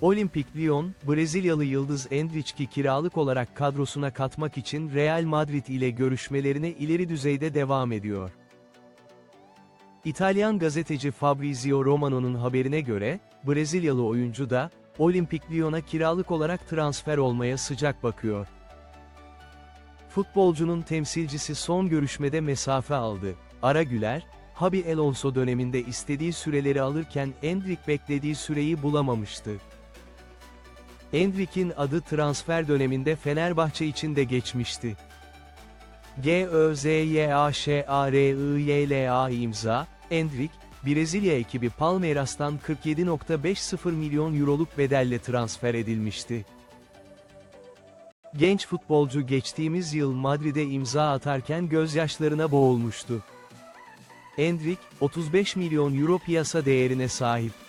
Olimpik Lyon, Brezilyalı yıldız Endrichki kiralık olarak kadrosuna katmak için Real Madrid ile görüşmelerine ileri düzeyde devam ediyor. İtalyan gazeteci Fabrizio Romano'nun haberine göre, Brezilyalı oyuncu da, Olimpik Lyon'a kiralık olarak transfer olmaya sıcak bakıyor. Futbolcunun temsilcisi son görüşmede mesafe aldı. Ara Güler, Habi Alonso döneminde istediği süreleri alırken Endrick beklediği süreyi bulamamıştı. Endrick'in adı transfer döneminde Fenerbahçe için de geçmişti. G-Ö-Z-Y-A-Ş-A-R-I-Y-L-A imza, Endrick, Brezilya ekibi Palmeiras'tan 47.50 milyon euroluk bedelle transfer edilmişti. Genç futbolcu geçtiğimiz yıl Madrid'e imza atarken gözyaşlarına boğulmuştu. Endrick, 35 milyon euro piyasa değerine sahip.